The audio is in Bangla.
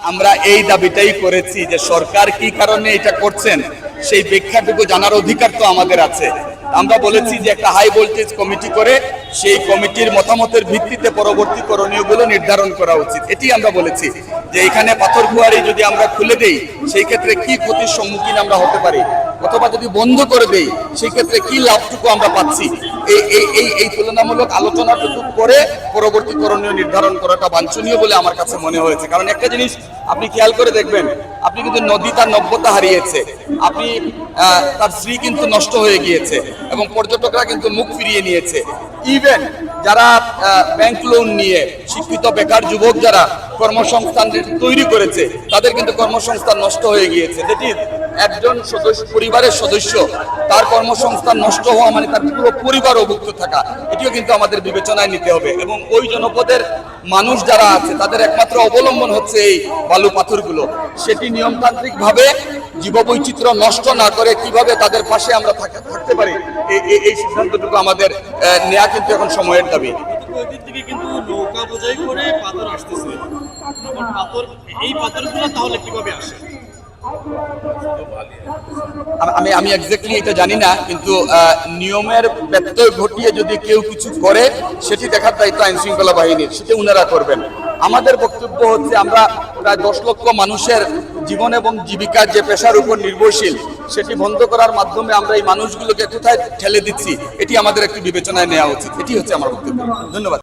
আমরা এই দাবিটাই করেছি যে সরকার কি কারণে এটা করছেন, সেই ব্যাখ্যাটুকু জানার অধিকার তো আমাদের আছে। আমরা বলেছি যে একটা হাই ভোল্টেজ কমিটি করে সেই কমিটির মতামতের ভিত্তিতে পরবর্তী করণীয়গুলো নির্ধারণ করা উচিত। এটি আমরা বলেছি যে এখানে পাথর কুয়ারি যদি আমরা খুলে দেই, সেই ক্ষেত্রে কি ক্ষতির সম্মুখীন আমরা হতে পারি? অথবা যদি বন্ধ করে দেই, সেই ক্ষেত্রে কি লাভটুকু আমরা পাচ্ছি? এই এই এই তুলনামূলক আলোচনাটুকু করে পরবর্তী করণীয় নির্ধারণ করাটা বাঞ্ছনীয় বলে আমার কাছে মনে হয়েছে। কারণ একটা জিনিস আপনি খেয়াল করে দেখবেন, আপনি কিন্তু নদী তার নব্যতা হারিয়েছে, আপনি তার স্ত্রী কিন্তু নষ্ট হয়ে গিয়েছে এবং পর্যটকরা কিন্তু মুখ ফিরিয়ে নিয়েছে। ইভেন যারা ব্যাংক লোন নিয়ে শিক্ষিত বেকার যুবক যারা কর্মসংস্থান তৈরি করেছে, তাদের কিন্তু কর্মসংস্থান নষ্ট হয়ে গিয়েছে। যেটি একজন সদস্য, পরিবারের সদস্য, তার কর্মসংস্থান নষ্ট হওয়া মানে তার পুরো পরিবার অভুক্ত থাকা, এটিও কিন্তু আমাদের বিবেচনায় নিতে হবে। এবং ওই জনপদের মানুষ যারা আছে, তাদের একমাত্র অবলম্বন হচ্ছে এই বালু পাথরগুলো। সেটি নিয়মতান্ত্রিকভাবে জীববৈচিত্র্য নষ্ট না করে কীভাবে তাদের পাশে আমরা থাকতে পারি? এই- সিদ্ধান্তটুকু আমাদের নেওয়া কিন্তু এখন সময়ের দাবি। ওই দিক থেকে কিন্তু নৌকা বোঝাই করে পাথর আসতেছে। পাথর এই পাথরগুলো তাহলে কীভাবে আসে? আমি আমি এক্স্যাক্টলি এটা জানি না কিন্তু আহ, নিয়মের ব্যত্যয় ঘটিয়ে যদি কেউ কিছু করে সেটি দেখার দায়িত্ব আইন শৃঙ্খলা বাহিনীর। সেটি উনারা করবেন। আমাদের বক্তব্য হচ্ছে আমরা প্রায় দশ লক্ষ মানুষের জীবন এবং জীবিকার যে পেশার উপর নির্ভরশীল, সেটি বন্ধ করার মাধ্যমে আমরা এই মানুষগুলোকে কোথায় ঠেলে দিচ্ছি, এটি আমাদের একটি বিবেচনায় নেওয়া উচিত। এটি হচ্ছে আমার বক্তব্য। ধন্যবাদ।